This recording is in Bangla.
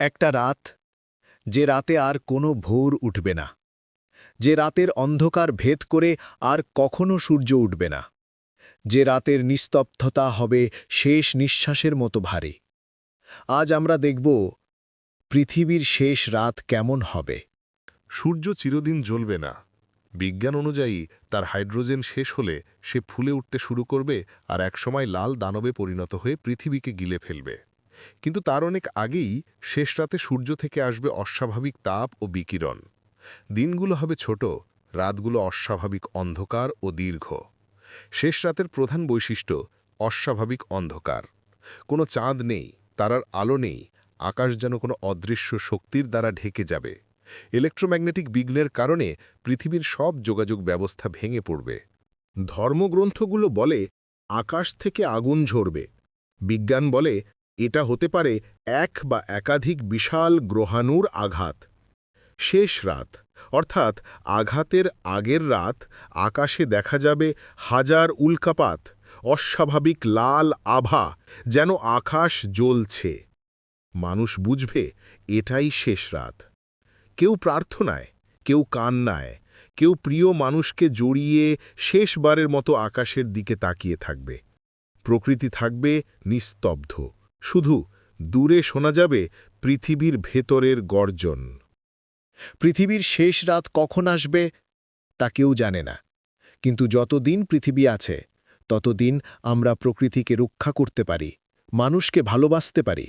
একটা রাত, যে রাতে আর কোনো ভোর উঠবে না, যে রাতের অন্ধকার ভেদ করে আর কখনো সূর্য উঠবে না, যে রাতের নিস্তব্ধতা হবে শেষ নিঃশ্বাসের মতো ভারী। আজ আমরা দেখব পৃথিবীর শেষ রাত কেমন হবে। সূর্য চিরদিন জ্বলবে না। বিজ্ঞান অনুযায়ী তার হাইড্রোজেন শেষ হলে সে ফুলে উঠতে শুরু করবে আর একসময় লাল দানবে পরিণত হয়ে পৃথিবীকে গিলে ফেলবে। কিন্তু তার অনেক আগেই শেষ রাতে সূর্য থেকে আসবে অস্বাভাবিক তাপ ও বিকিরণ। দিনগুলো হবে ছোট, রাতগুলো অস্বাভাবিক অন্ধকার ও দীর্ঘ। শেষ রাতের প্রধান বৈশিষ্ট্য, অস্বাভাবিক অন্ধকার। কোনো চাঁদ নেই, তারার আলো নেই, আকাশ যেন কোনো অদৃশ্য শক্তির দ্বারা ঢেকে যাবে। ইলেকট্রোম্যাগনেটিক বিঘ্নের কারণে পৃথিবীর সব যোগাযোগ ব্যবস্থা ভেঙে পড়বে। ধর্মগ্রন্থগুলো বলে, আকাশ থেকে আগুন ঝরবে। বিজ্ঞান বলে এটা হতে পারে এক বা একাধিক বিশাল গ্রহাণুর আঘাত। শেষ রাত, অর্থাৎ আঘাতের আগের রাত আকাশে দেখা যাবে হাজার উল্কাপাত, অস্বাভাবিক লাল আভা যেন আকাশ জ্বলছে। মানুষ বুঝবে, এটাই শেষ রাত। কেউ প্রার্থনায়, কেউ কান্নায়, কেউ প্রিয় মানুষকে জড়িয়ে শেষবারের মতো আকাশের দিকে তাকিয়ে থাকবে। প্রকৃতি থাকবে নিস্তব্ধ। শুধু দূরে শোনা যাবে পৃথিবীর ভেতরের গর্জন। পৃথিবীর শেষ রাত কখন আসবে তা কেউ জানে না। কিন্তু যতদিন পৃথিবী আছে, ততদিন আমরা প্রকৃতিকে রক্ষা করতে পারি, মানুষকে ভালোবাসতে পারি